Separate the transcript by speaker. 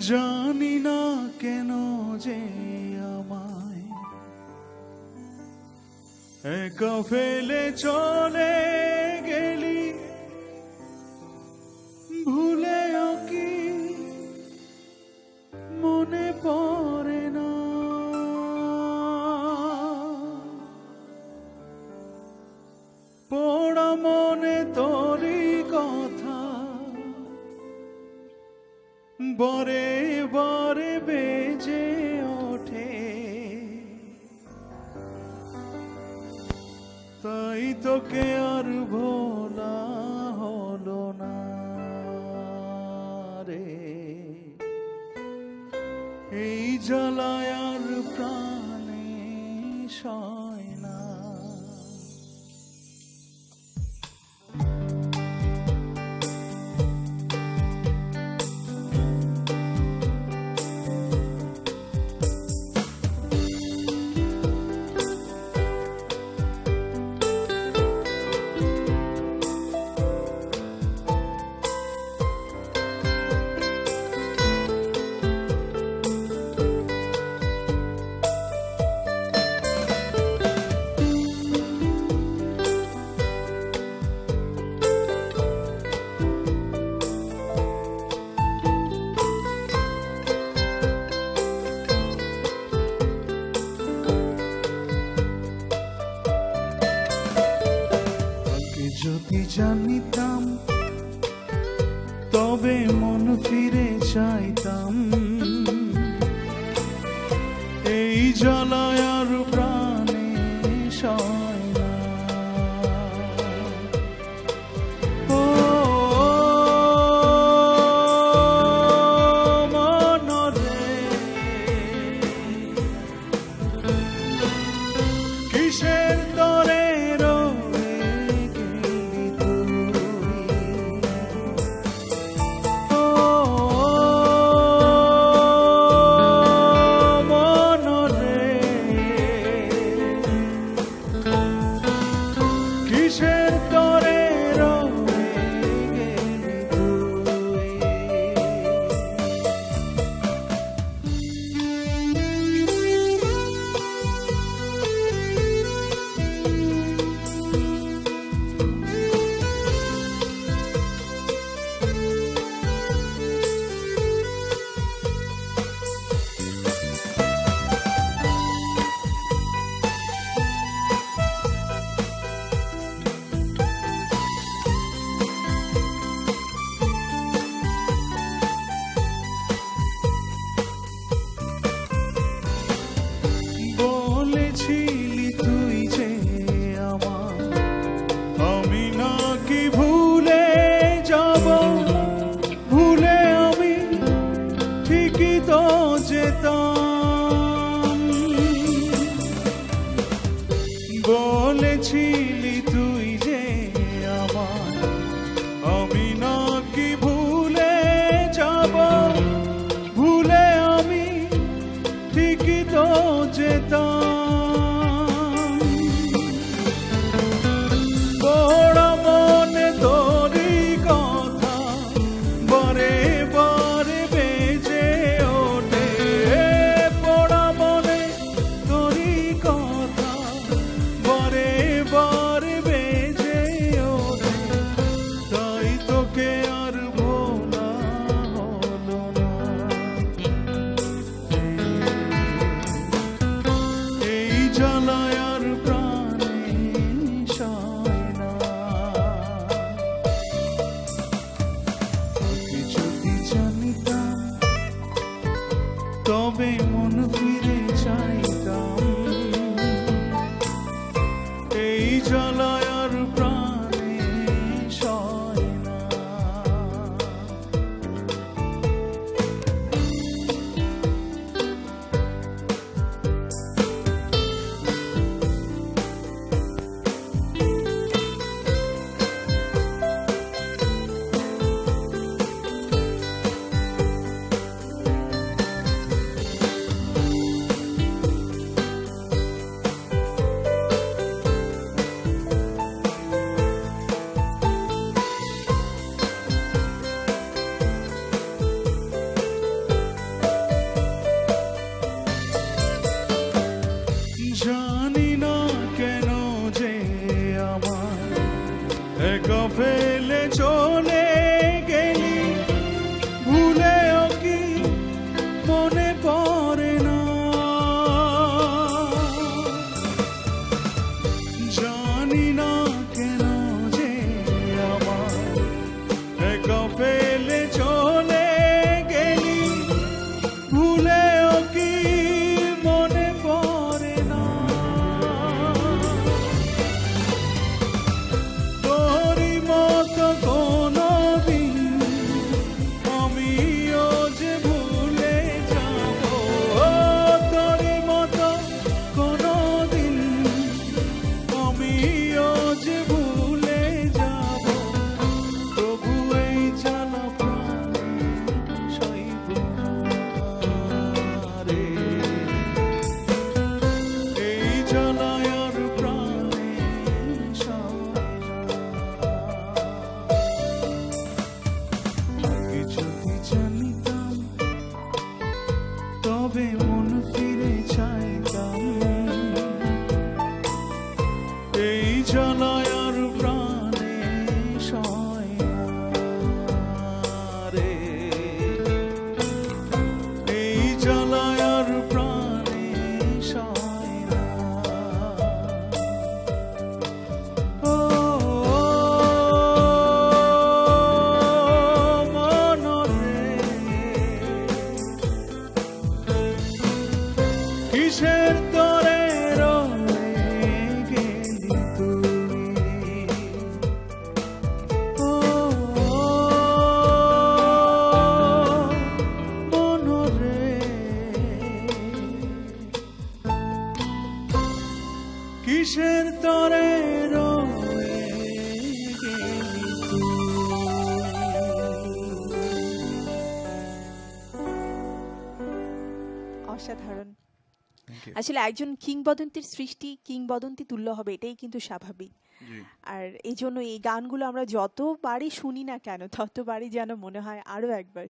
Speaker 1: জানি না কেন যে আমায় একা ফেলে চলে গেলি। ভুলে কি মনে পড়ে না। পড়া মনে তোরই কথা, বরে তাই তোকে আর ভোলা হলো না রে। এই জ্বালায় আর প্রাণে সব জ্বালায় ser কিসের তরে
Speaker 2: অসাধারণ। আসলে একজন কিংবদন্তির সৃষ্টি কিংবদন্তি তুল্য হবে এটাই কিন্তু স্বাভাবিক। আর এই জন্য এই গানগুলো আমরা যতবারই শুনি না কেন ততবারই যেন মনে হয় আরও একবার